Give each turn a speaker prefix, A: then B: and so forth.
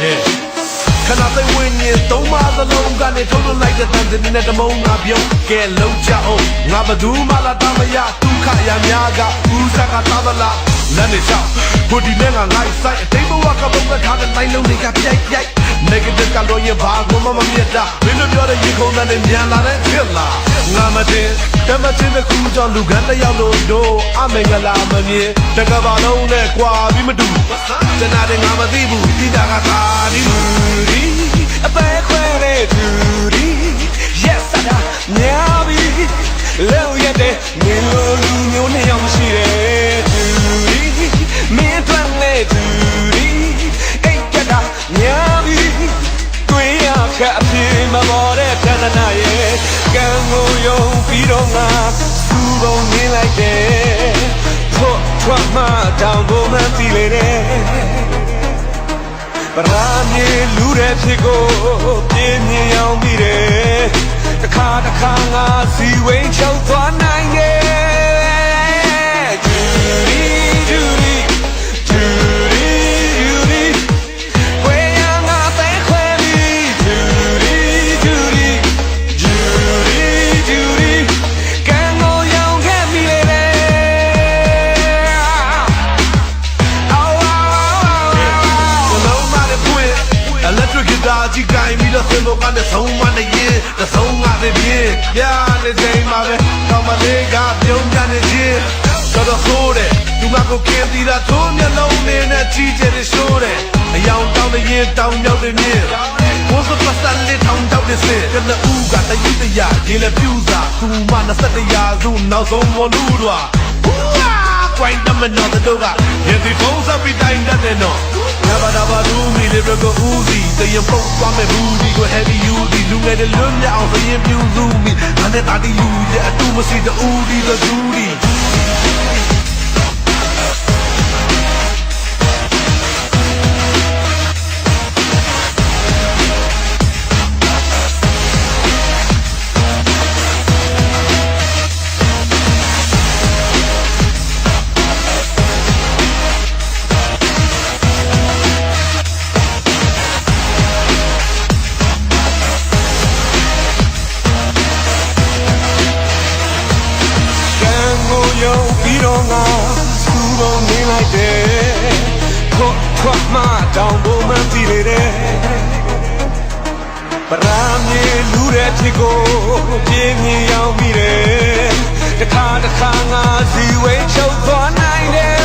A: ခဏသိဝင်းရင်သုံးမသလုံးကနေထုတ်လွှတ်လိုက်တဲ့တန်တင်နဲ့တမုံငါပြုံးကဲလုံးကြအောင်ငါဘသူမှလာတမရဒုက္ခရများကဦးစားကသာသလားလက်နေချောက်ဘုဒီနဲ့ငါလိုက်ဆိုင်အ တိတ်ဘဝကပုံသက်ထားတဲ့တိုင်းလုံးတွေကပြိုက်ပြိုက် negative ကလို့ရင်ဘာမှမမမြတ်တာမင်းတို့ပြောတဲ့ရေခုံးတဲ့မြန်လာတဲ့ဖြစ်လာငါမတင်တမတင်တဲ့ခုကြောင့်လူကန်းတစ်ယောက်လို့တို့အမင်္ဂလာမမြင်တကဘာလုံးနဲ့ကွာပြီးမတူတနာတဲ့ငါမသိဘူးတိတာကသာဒီလူဒီအပဲခွဲတဲ့သူဒီ တော့ငါသူ့ကုန်နေလိုက်တယ်ဖို့ထွက်မှတောင်ပေါ်မှသိလေတယ်ပရာမြေလူတဲ့ဖြစ်ကိုပြင်းမြင်အောင်ပြီးတယ်တစ်ခါတစ်ခါငါစီဝိန်ချုပ်သွားနိုင်တယ်ဂျူရီဂျူရီ electric guitar ကြီးကိုင်ပြီးတော့စင်ပေါ်ကနေဆုံးမနေရင်တဆုံးငါတွေပြင်းပြနေချိန်မှာပဲကောင်းမလေးကပြုံးပြနေခြင်းတော်တော်ဆိုးတယ်သူမကိုကင်းပြီးတာထိုးမျက်လုံးလေးနဲ့ကြီးကျယ်နေရှိုးတယ်အယောင်တောင်းတဲ့ရင်တောင်းမြောက်တဲ့မြင်ဘိုးစပတ်စလေးထောင်တောက်တဲ့စင်ကနဦးကတယူတရရေးလက်ပြူစာသူမ21ရာစုနောက်ဆုံးဝလူတော်ကွိုင်းတမနော်တဲ့တော့ကရေဒီဖုန်းစပီတိုင်းတဲ့နော်နဘာဒဘာဒူမီလေ ဘကိုဦးစီတရင်ပုတ်သွားမဲ့ဘူးဒီကို heavy you ဒီလူငယ်တွေလွတ်မြောက်အောင်စရင်ပြူစုမိငါနဲ့တာတီလူရဲ့အတူမရှိတူဒီ the duty ကံ တော့ငါသူ့ကုန်နေလိုက်တယ်ခေါ်ထွက်မှတောင်ပေါ်မှသိလေတယ်ပရာမြေလူတဲ့ဖြစ်ကိုပြင်းမြင်ရောက်ပြီးတယ်တခါတခါငါစီဝဲချုပ်သွားနိုင်